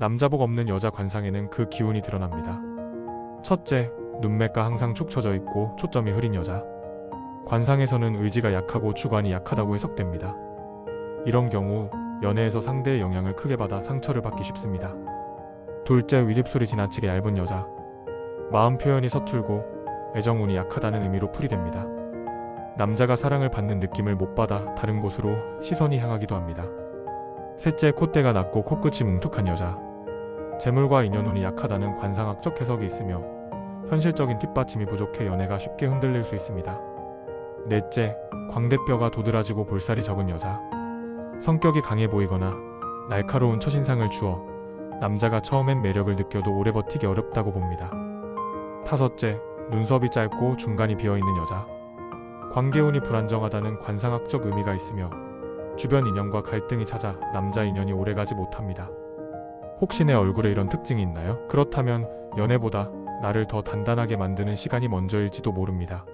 남자복 없는 여자 관상에는 그 기운이 드러납니다. 첫째, 눈매가 항상 축 처져 있고 초점이 흐린 여자. 관상에서는 의지가 약하고 주관이 약하다고 해석됩니다. 이런 경우 연애에서 상대의 영향을 크게 받아 상처를 받기 쉽습니다. 둘째, 윗입술이 지나치게 얇은 여자. 마음 표현이 서툴고 애정운이 약하다는 의미로 풀이됩니다. 남자가 사랑을 받는 느낌을 못 받아 다른 곳으로 시선이 향하기도 합니다. 셋째, 콧대가 낮고 코끝이 뭉툭한 여자. 재물과 인연운이 약하다는 관상학적 해석이 있으며 현실적인 뒷받침이 부족해 연애가 쉽게 흔들릴 수 있습니다. 넷째, 광대뼈가 도드라지고 볼살이 적은 여자. 성격이 강해 보이거나 날카로운 첫인상을 주어 남자가 처음엔 매력을 느껴도 오래 버티기 어렵다고 봅니다. 다섯째, 눈썹이 짧고 중간이 비어 있는 여자. 관계운이 불안정하다는 관상학적 의미가 있으며 주변 인연과 갈등이 찾아 남자 인연이 오래가지 못합니다. 혹시 내 얼굴에 이런 특징이 있나요? 그렇다면 연애보다 나를 더 단단하게 만드는 시간이 먼저일지도 모릅니다.